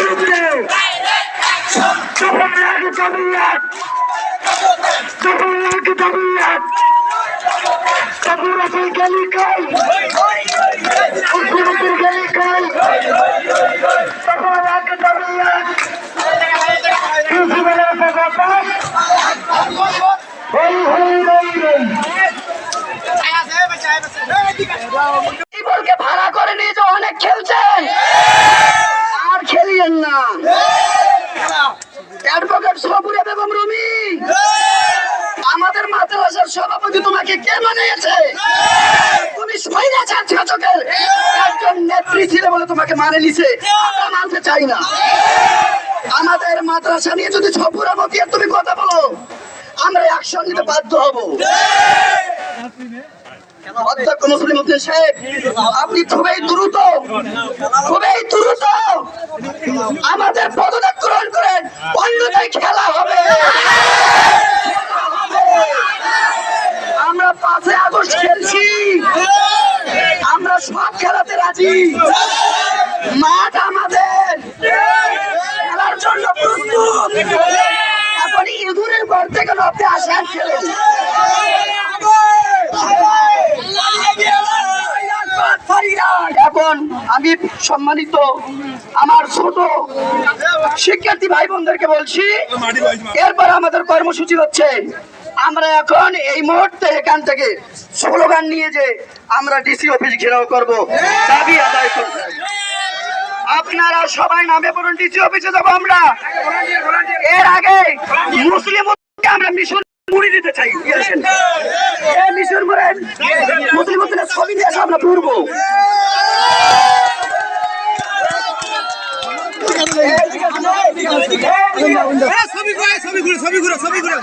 বিরুদ্ধে জবাব জমিয়াত জবাব জমিয়াত কবুর আছে গলি খাই মুখ্যমন্ত্রীর গলি খাই জবাব জমিয়াত প্রিন্সিপালের প্রভাব হই হই রই রই বলকে সবুরে বেগম রুমি। আমাদের মাদ্রাসার সভাপতি তোমাকে কে বানিয়েছে তুমি স্বৈরাচার শাসকের একজন নেত্রী ছিলে বলে তোমাকে মানে নিছে। আমরা মানতে চাই না। আমাদের মাদ্রাসা নিয়ে যদি সপুরা মতিয়া তুমি কথা বলো। আমরা অ্যাকশন নিতে বাধ্য হব। অধ্যক্ষ মুসলিম উদ্দিন সাহেব, আপনি খুবই দ্রুত খুবই দ্রুত আমাদের পদত্যাগ গ্রহণ করেন অন্যথায় খেলা হবে আমরা পাঁচই আগস্ট খেলছি। আমরা সব খেলাতে রাজি। মাঠ আমাদের। খেলার জন্য প্রস্তুত। এখন ইঁদুরের ঘর থেকে আপনি আসেন খেলেন এখন আমি সম্মানিত আমার ছোট শিক্ষার্থী ভাই বোনদেরকে বলছি, এরপর আমাদের কর্মসূচি হচ্ছে, আমরা এখন এই মুহূর্তে এখান থেকে স্লোগান নিয়ে যে আমরা ডিসি অফিস ঘেরাও করব, দাবি আদায় করব। আপনারা সবাই নামে পড়ুন, ডিসি অফিসে যাব আমরা। এর আগে মুসলিম আমরা মিশন মুড়ি দিতে চাই। মিশন মুসলিম ছবি নিয়ে আমরা ঘুরবো। ছবি ঘুরে ছবি ঘুরে ছবি ঘুরে।